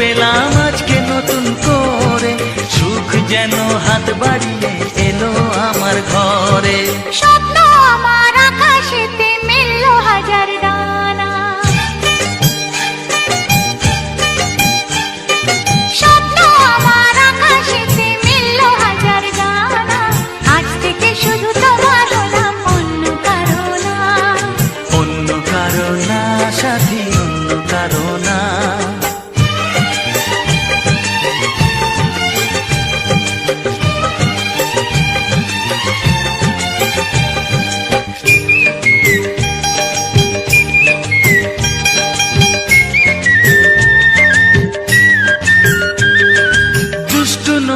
পেলাম আজকে নতুন করে। সুখ যেন হাত বাড়িয়ে এলো আমার ঘরে। স্বপ্ন আমার আকাশেতে মিলল হাজার ডানা। স্বপ্ন আমার আকাশেতে মিলল হাজার ডানা। আজ থেকে শুধু তোমার হলাম অন্য কারও না অন্য কারও না সাথী অন্য কারও না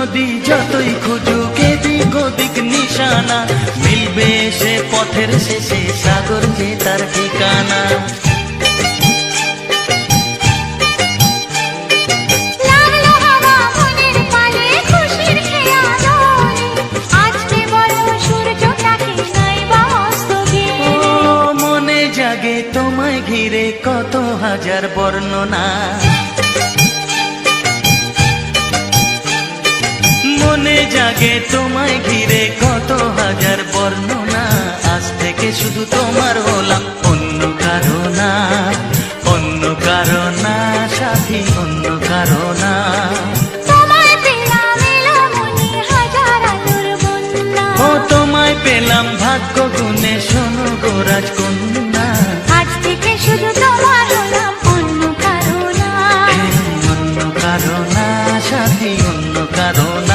নদী যতই খুঁজুক এদিক ওদিক নিশানা। মিলবে সে পথের শেষে সাগর যে তার ঠিকানা। মনে জাগে তোমায় ঘিরে কত হাজার বর্ণনা। লাগে তোমায় ঘিরে কত হাজার বর্ণনা আজ থেকে শুধু তোমার হলাম অন্য কারণা। অন্য কারণা সাথী অন্য কারণা। ও তোমায় পেলাম ভাগ্য গুণে শোনো গো রাজকন্যা। আজ থেকে শুধু তোমার হলাম অন্য কারণা। অন্য কারণা সাথী অন্য কারণা।